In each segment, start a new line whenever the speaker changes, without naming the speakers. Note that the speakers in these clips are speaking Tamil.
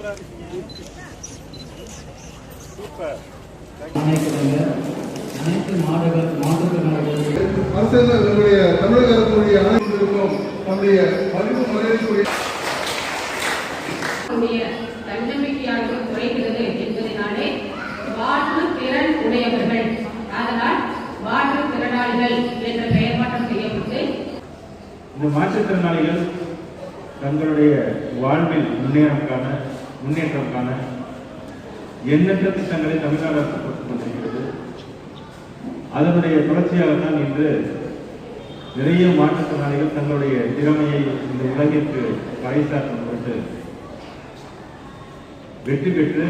சூப்பராக இருக்கீங்க சூப்பர் அனைத்து
திறன் உடையவர்கள். அதனால் வாழ்வு திறனாளிகள் என்ற பெயர் மாற்றம் செய்யப்பட்டு
இந்த மாற்றுத்திறனாளிகள் தங்களுடைய வாழ்வில் முன்னேறம் முன்னேற்றம் காண எண்ணற்ற திட்டங்களை தமிழ்நாடு அரசு கொடுத்துக் கொண்டிருக்கிறது. அதனுடைய தொடர்ச்சியாக தான் இன்று நிறைய மாற்றுத்திறனாளிகள் தங்களுடைய திறமையை இந்த உலகிற்கு பறைசாற்றும் பொருட்டு வெற்றி பெற்று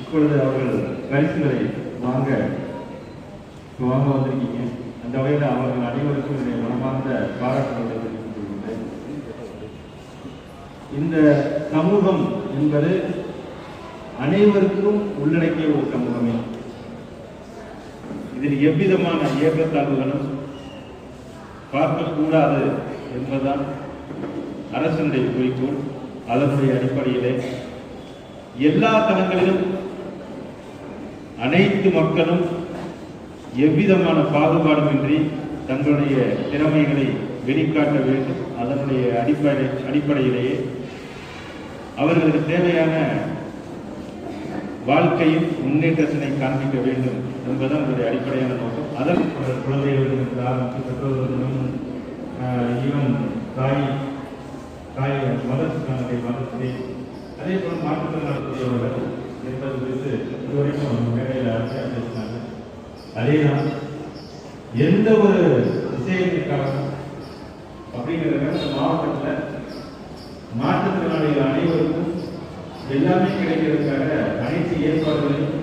இப்பொழுது அவர்கள் பரிசுகளை வாங்க வாங்க வந்திருக்கீங்க. அந்த வகையில் அவர்கள் அனைவருக்கும் என்னுடைய மனமார்ந்த பாராட்டுகளை தெரிவித்துக் கொள்கின்றேன். இந்த சமூகம் என்பது அனைவருக்கும் உள்ளடக்கிய ஒரு சமூகமே. இதில் எவ்விதமான ஏற்றத்தாழ்வுகளும் பார்க்கக்கூடாது என்பதுதான் அரசனுடைய குறிக்கோள் அதனுடைய அடிப்படையிலே எல்லா தளங்களிலும் அனைத்து மக்களும் எவ்விதமான பாகுபாடுமின்றி தங்களுடைய திறமைகளை வெளிக்காட்ட வேண்டும். அதனுடைய அடிப்படை அடிப்படையிலேயே அவர்களுக்கு தேவையான வாழ்க்கையும் முன்னேற்றத்தினை காண்பிக்க வேண்டும் என்பதுதான் அவருடைய அடிப்படையான நோக்கம். அதன் குழந்தைகளிடம் ஆரம்பித்து பெற்றோர்களிடம் ஈவன் தாய் தாய் மதத்தினுடைய மதத்தை அதே போல் மாற்றுத்திறனாளர்களுடையவர்கள் என்பது குறித்து இதுவரைக்கும் மேடையில் அரசியாக பேசினாங்க. அதேதான் எந்த ஒரு விஷயத்திற்காக அப்படிங்கிறத மாவட்டத்தில் அவர்கள் அனைவருக்கும் எல்லாமே கிடைக்கிறதுக்காக அனைத்து ஏற்பாடுகளையும்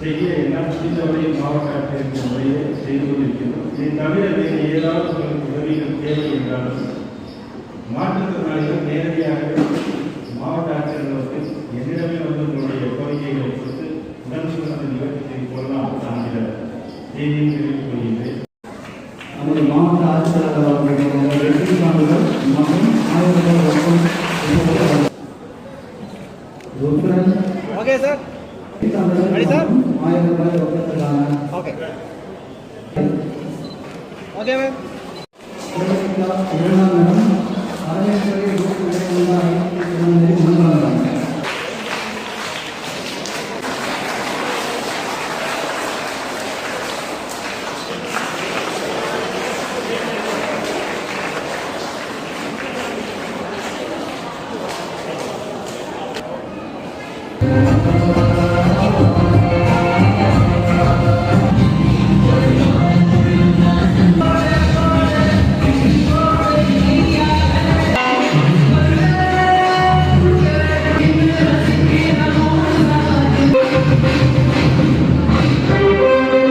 செய்ய எல்லாம் முடிந்தவரையும் மாவட்ட ஆட்சியருக்கு முறையே செய்து கொண்டிருக்கிறோம் இதை தவிர வேறு ஏதாவது உங்களுக்கு உதவிகள் தேவை என்றாலும் மாற்றுத்திறனாளிகள் நேரடியாக மாவட்ட ஆட்சியர்களுக்கு என்னிடமே வந்து உங்களுடைய கோரிக்கைகளை கொடுத்து உடனுக்குடன் அந்த நிகழ்ச்சி செய்து கொள்ளலாம் நான் இந்த செய்தியை தெரிவித்துக் கொள்கின்றேன்.
நமது மாவட்ட ஆட்சித்தலைவர் அவர்களுடைய
okay sir
ready sir okay okay ma'am